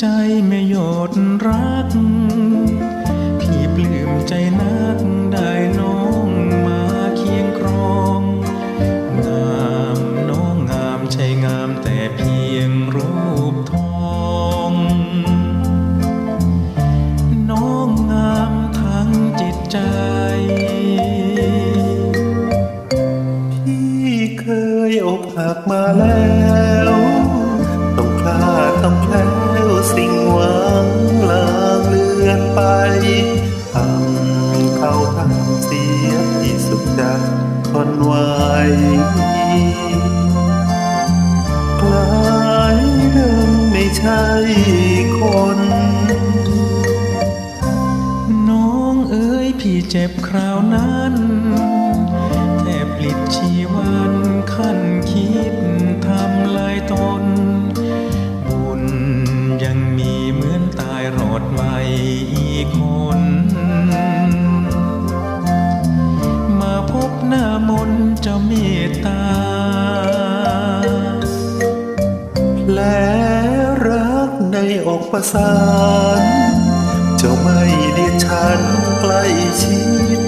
ใจไม่หยดรัก พี่ปลื้มใจนักได้น้องมาเคียงครอง งามน้องงามใช่งามแต่เพียงรูปทอง น้องงามทั้งจิตใจพี่เคยอกหักมาแล้ว ต้องคลาดต้องแคล สิ่งหวังลางเลือนไปทำเข้าทำเสียที่สุดจะทนไหวกลายเดิมไม่ใช่คนน้องเอ๋ยพี่เจ็บคราวนั้น จะเมตตาและรักในอกประสาน เจ้าไม่เรียกฉันใกล้ชิด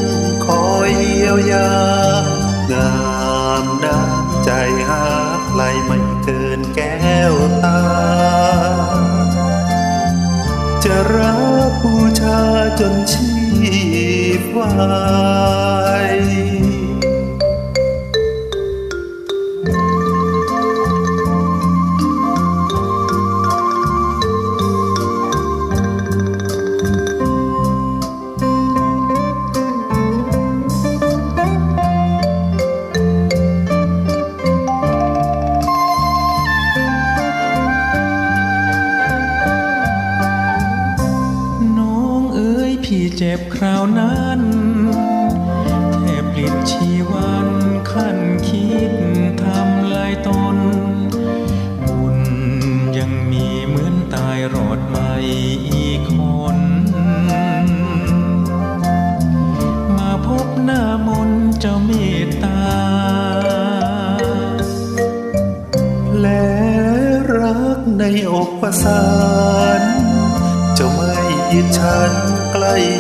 คอยเยียวยา งามน้ำใจหาใครไม่เกินแก้วตา จะรักบูชาจนชีพวาย พี่เจ็บคราวนั้นแทบปลิดชีวันขั้นคิดทำลายตน บุญยังมีเหมือนตายรอดใหม่อีกคน มาพบหน้ามนเจ้าเมตตา และรักในอกประสานจ้าไม่ยินฉัน ใกล้